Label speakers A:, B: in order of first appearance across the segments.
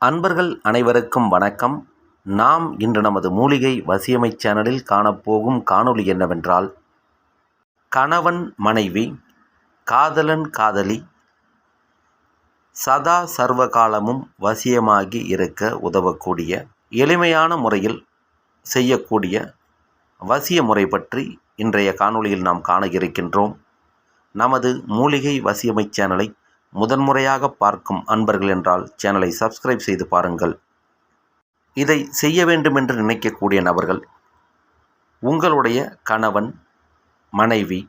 A: அன்பர்கள் அனைவருக்கும் வணக்கம். நாம் இன்று நமது மூலிகை வசியமை சேனலில் காணப்போகும் காணொளி என்னவென்றால் கணவன் மனைவி காதலன் காதலி சதா சர்வகாலமும் வசியமாகி இருக்க உதவக்கூடிய எளிமையான முறையில் செய்யக்கூடிய வசிய முறை பற்றி இன்றைய காணொளியில் நாம் காண இருக்கின்றோம். நமது மூலிகை வசியமை சேனலை முதன்முறையாக பார்க்கும் அன்பர்கள் என்றால் சேனலை சப்ஸ்கிரைப் செய்து பாருங்கள். இதை செய்ய வேண்டும் என்று நினைக்கக்கூடிய நபர்கள் உங்களுடைய கணவன் மனைவி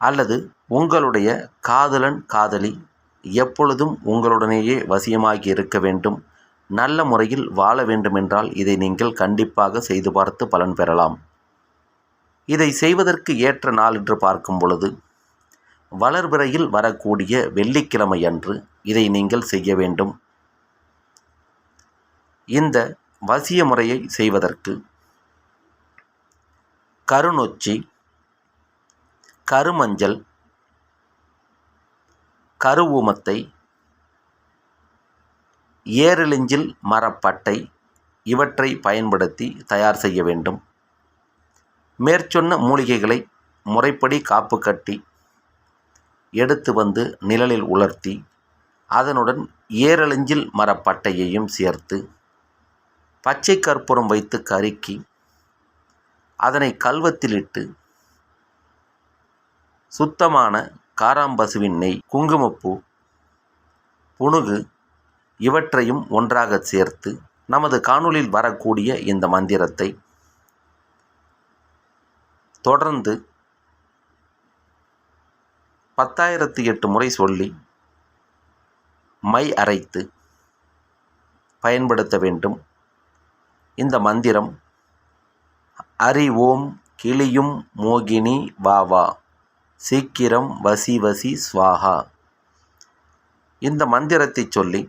A: அல்லது உங்களுடைய காதலன் காதலி எப்பொழுதும் உங்களுடனேயே வசியமாகி இருக்க வேண்டும். நல்ல முறையில் வாழ வேண்டுமென்றால் இதை நீங்கள் கண்டிப்பாக செய்து பார்த்து பலன் பெறலாம். இதை செய்வதற்கு ஏற்ற நாள் என்று பார்க்கும் பொழுது வளர்பிறையில் வரக்கூடிய வெள்ளிக்கிழமை அன்று இதை நீங்கள் செய்ய வேண்டும். இந்த வசிய முறையை செய்வதற்கு கருநொச்சி கருமஞ்சள் கருவூமத்தை ஏரெளிஞ்சில் மரப்பட்டை இவற்றை பயன்படுத்தி தயார் செய்ய வேண்டும். மேற்சொன்ன மூலிகைகளை முறைப்படி காப்பு கட்டி எடுத்து வந்து நிழலில் உலர்த்தி அதனுடன் ஏரழிஞ்சில் மரப்பட்டையையும் சேர்த்து பச்சை கற்பூரம் வைத்து கருக்கி அதனை கல்வத்திலிட்டு சுத்தமான காராம்பசுவின் நெய் குங்குமப்பூ புணுகு இவற்றையும் ஒன்றாக சேர்த்து நமது காணொலியில் வரக்கூடிய இந்த மந்திரத்தை தொடர்ந்து பத்தாயிரத்து எட்டு முறை சொல்லி மை அரைத்து பயன்படுத்த வேண்டும். இந்த மந்திரம் ஹரி ஓம் கிளியும் மோகினி வாவா சீக்கிரம் வசி வசி ஸ்வாகா இந்த மந்திரத்தை சொல்லி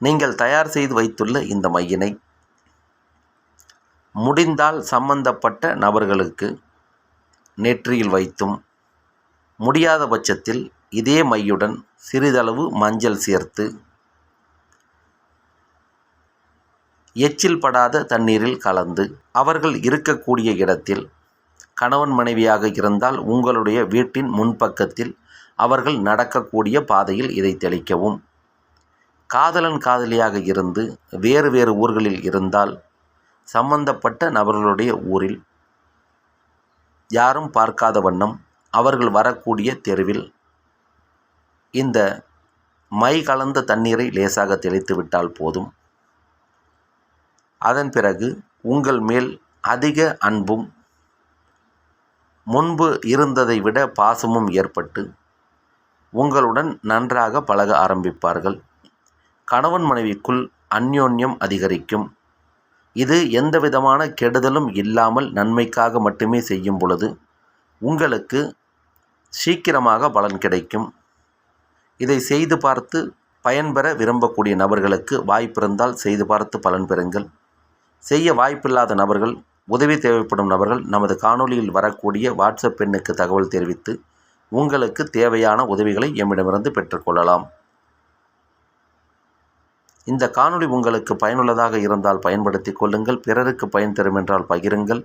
A: நீங்கள் தயார் செய்து வைத்துள்ள இந்த மையினை முடிந்தால் சம்பந்தப்பட்ட நபர்களுக்கு நெற்றியில் வைத்தும் முடியாத பட்சத்தில் இதே மையுடன் சிறிதளவு மஞ்சள் சேர்த்து எச்சில் படாத தண்ணீரில் கலந்து அவர்கள் இருக்கக்கூடிய இடத்தில் கணவன் மனைவியாக இருந்தால் உங்களுடைய வீட்டின் முன்பக்கத்தில் அவர்கள் நடக்கக்கூடிய பாதையில் இதை தெளிக்கவும். காதலன் காதலியாக இருந்து வேறு வேறு ஊர்களில் இருந்தால் சம்பந்தப்பட்ட நபர்களுடைய ஊரில் யாரும் பார்க்காத வண்ணம் அவர்கள் வரக்கூடிய தெருவில் இந்த மை கலந்த தண்ணீரை லேசாக தெளித்து விட்டால் போதும். அதன் பிறகு உங்கள் மேல் அதிக அன்பும் முன்பு இருந்ததை விட பாசமும் ஏற்பட்டு உங்களுடன் நன்றாக பழக ஆரம்பிப்பார்கள். கணவன் மனைவிக்குள் அந்யோன்யம் அதிகரிக்கும். இது எந்த விதமான கெடுதலும் இல்லாமல் நன்மைக்காக மட்டுமே செய்யும் பொழுது உங்களுக்கு சீக்கிரமாக பலன் கிடைக்கும். இதை செய்து பார்த்து பயன்பெற விரும்பக்கூடிய நபர்களுக்கு வாய்ப்பிருந்தால் செய்து பார்த்து பலன் பெறுங்கள். செய்ய வாய்ப்பில்லாத நபர்கள் உதவி தேவைப்படும் நபர்கள் நமது காணொளியில் வரக்கூடிய வாட்ஸ்அப் பெண்ணுக்கு தகவல் தெரிவித்து உங்களுக்கு தேவையான உதவிகளை எம்மிடமிருந்து பெற்றுக்கொள்ளலாம். இந்த காணொளி உங்களுக்கு பயனுள்ளதாக இருந்தால் பயன்படுத்தி கொள்ளுங்கள். பிறருக்கு பயன் தரும் என்றால் பகிருங்கள்.